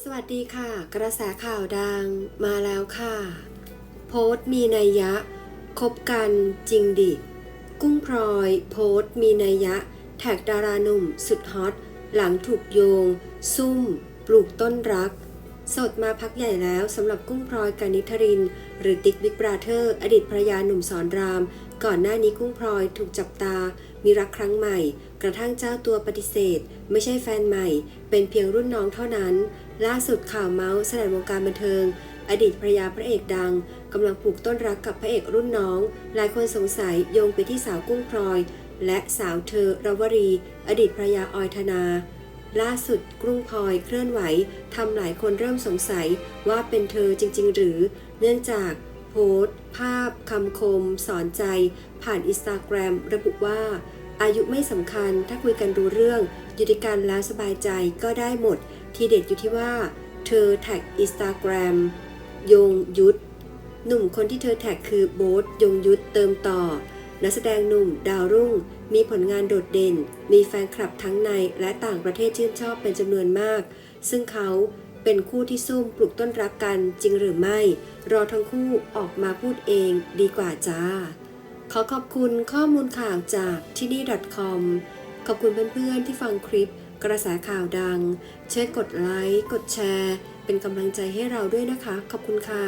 สวัสดีค่ะ กระแสข่าวดังมาแล้วค่ะ โพสต์มีนัยยะ คบกันจริงดิ กุ้งพลอย โพสต์มีนัยยะ แท็กดาราหนุ่มสุดฮอต หลังถูกโยง ซุ่ม ปลูกต้นรัก สดมาพักใหญ่แล้วสำหรับกุ้งพลอยกานิทริน หรือติ๊กบิ๊กบราเธอร์ อดีตภรรยาหนุ่มสอนราม ก่อนหน้านี้กุ้งพลอยถูกจับตา มีรักครั้งใหม่ กระทั่งเจ้าตัวปฏิเสธ ไม่ใช่แฟนใหม่ เป็นเพียงรุ่นน้องเท่านั้น ล่าสุดข่าวเมาส์สนั่นวงการบันเทิง อดีตภรรยาพระเอกดังกำลังปลูกต้นรักกับพระเอกรุ่นน้อง หลายคนสงสัยโยงไปที่สาวกุ้งพลอย และสาวเธอรวรี อดีตภรรยาออยธนา ล่าสุดกรุงพลอยเคลื่อนไหวทำหลายคนเริ่มสงสัยว่าเป็นเธอจริง ๆ หรือ เนื่องจากโพสต์ ภาพคำคม สอนใจ ผ่านอินสตาแกรมระบุว่า อายุไม่สำคัญถ้าคุยกันรู้เรื่องอยู่ด้วยกันแล้วสบายใจก็ได้หมด ทีเด็ดอยู่ที่ว่า เธอแท็กอินสตาแกรมยงยุทธหนุ่มคนที่เธอแท็กคือโบ๊ทยงยุทธเติมต่อ นักแสดงหนุ่มดาวรุ่ง มีผลงานโดดเด่น มีแฟนคลับทั้งในและต่างประเทศชื่นชอบเป็นจำนวนมาก ซึ่งเขาเป็นคู่ที่ซุ่มปลูกต้นรักกันจริงหรือไม่ รอทั้งคู่ออกมาพูดเองดีกว่าจ้า ขอขอบคุณข้อมูลข่าวจากที่นี่ .com ขอบคุณเพื่อนๆที่ฟังคลิป กระแสข่าวดัง ช่วยกดไลค์ กดแชร์ เป็นกำลังใจให้เราด้วยนะคะ ขอบคุณค่ะ